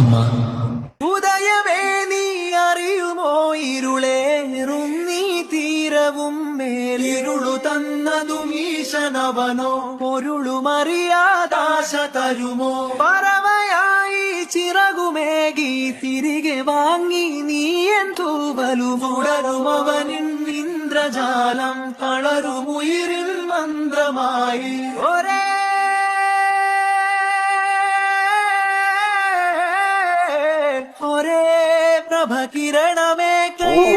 അമ്മ. ഉദയമേ നീ അറിയുമോ? ഇരുളേറും നീ തീരവും മേലിരുളു തന്നതും ഈശനവനോ? പൊരുളുമറിയാതാശ തരുമോ? പറവയായി ചിറകുമേകി തിരികെ വാങ്ങി നീ എൻ തൂവലുമുടരും ഇന്ദ്രജാലം തളരുമുയിരിൽ മന്ത്രമായി. ഒരേ ओरे प्रभा किरण में कई